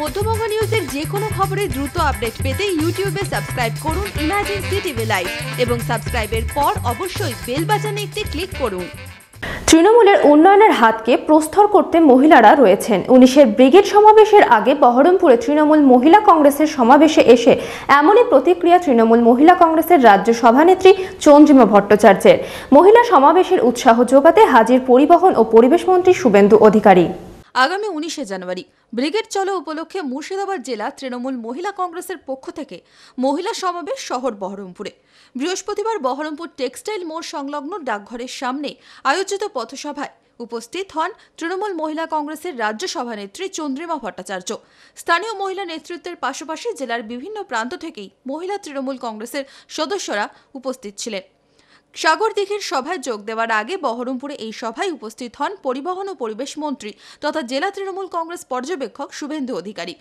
মধ্যবঙ্গ নিউজের যে কোনো খবরের দ্রুত আপডেট পেতে ইউটিউবে সাবস্ক্রাইব করুন ইমাজিন সিটিভি লাইভ এবং সাবস্ক্রাইবের পর অবশ্যই বেল বাজানে একটি ক্লিক করুন। তৃণমূলের উন্নয়নের হাতকে প্রস্তর করতে মহিলারা রয়েছেন। উনিশের ব্রিগেড সমাবেশের আগে বহরমপুরে তৃণমূল মহিলা কংগ্রেসের সমাবেশে এসে এমনই প্রতিক্রিয়া তৃণমূল মহিলা কংগ্রেসের রাজ্য সভানেত্রী চন্দ্রিমা ভট্টাচার্যের। মহিলা সমাবেশের উৎসাহ যোগাতে হাজির পরিবহন ও পরিবেশ মন্ত্রী শুভেন্দু অধিকারী। আগামী উনিশে জানুয়ারি ব্রিগেড চলো উপলক্ষে মুর্শিদাবাদ জেলা তৃণমূল মহিলা কংগ্রেসের পক্ষ থেকে মহিলা সমাবেশ শহর বহরমপুরে। বৃহস্পতিবার বহরমপুর টেক্সটাইল মোড় সংলগ্ন ডাকঘরের সামনে আয়োজিত পথসভায় উপস্থিত হন তৃণমূল মহিলা কংগ্রেসের রাজ্য সভানেত্রী চন্দ্রিমা ভট্টাচার্য। স্থানীয় মহিলা নেতৃত্বের পাশাপাশি জেলার বিভিন্ন প্রান্ত থেকেই মহিলা তৃণমূল কংগ্রেসের সদস্যরা উপস্থিত ছিলেন। সাগর দিঘির সভায় যোগ দেওয়ার আগে বহরমপুরে এই সভায় উপস্থিত হন পরিবহন ও পরিবেশ মন্ত্রী তথা জেলা তৃণমূল কংগ্রেস পর্যবেক্ষক শুভেন্দু অধিকারী।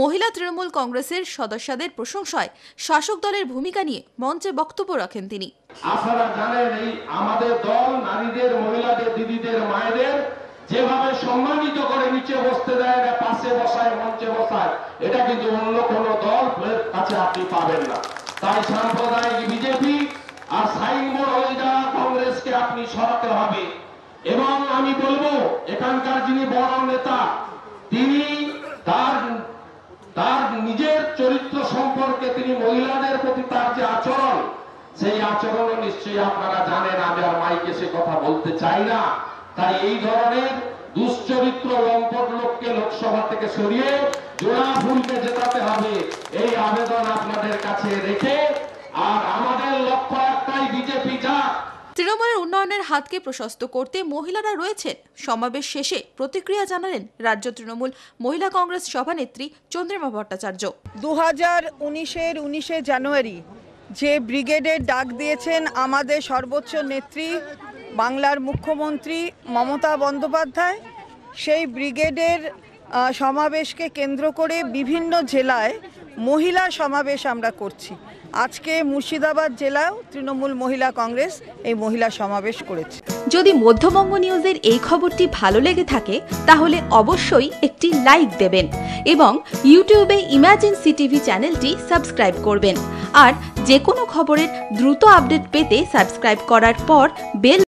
মহিলা তৃণমূল কংগ্রেসের সদস্যদের প্রশংসায় শাসক দলের ভূমিকা নিয়ে মঞ্চে বক্তব্য রাখেন তিনি। আপনারা জানেন এই আমাদের দল নারীদের, মহিলাদের, দিদিদের, মায়েদের যেভাবে সম্মানিত করে নিচে বসতে দেয় না, পাশে বসায়, মঞ্চে বসায়, এটা কিন্তু অন্য কোনো দল কাছে আপনি পাবেন না। তাই সাম্প্রদায়িক বিজেপি আর এবং আমি বলব, এখানকার যিনি বড় নেতা, তিনি তার তার নিজের চরিত্র সম্পর্কে তিনি মহিলাদের প্রতি তার যে আচরণ, সেই আচরণ নিশ্চয়ই আপনারা জানেন, আমি আর মাইকে সে কথা বলতে চাই না। তাই এই ধরনের দুশ্চরিত্র লম্পট লোককে লোকসভা থেকে সরিয়ে জোড়া ফুলকে জেতাতে হবে, এই আবেদন আপনাদের কাছে রেখে, আর আমাদের লক্ষ্য একটাই, বিজেপি যাক। তৃণমূলের উন্নয়নের হাতকে প্রশস্ত করতে মহিলারা রয়েছেন। সমাবেশ শেষে প্রতিক্রিয়া জানালেন রাজ্য তৃণমূল মহিলা কংগ্রেস সভানেত্রী চন্দ্রিমা ভট্টাচার্য। দু হাজার উনিশের উনিশে জানুয়ারি যে ব্রিগেডের ডাক দিয়েছেন আমাদের সর্বোচ্চ নেত্রী, বাংলার মুখ্যমন্ত্রী মমতা বন্দ্যোপাধ্যায়, সেই ব্রিগেডের সমাবেশকে কেন্দ্র করে বিভিন্ন জেলায় মহিলা সমাবেশ আমরা করছি। আজকে মুর্শিদাবাদ জেলাও তৃণমূল মহিলা কংগ্রেস এই মহিলা সমাবেশ করেছে। যদি মধ্যবঙ্গ নিউজের এই খবরটি ভালো লেগে থাকে, তাহলে অবশ্যই একটি লাইক দেবেন এবং ইউটিউবে ইমাজিন সিটিভি চ্যানেলটি সাবস্ক্রাইব করবেন। আর যে কোনো খবরের দ্রুত আপডেট পেতে সাবস্ক্রাইব করার পর বেল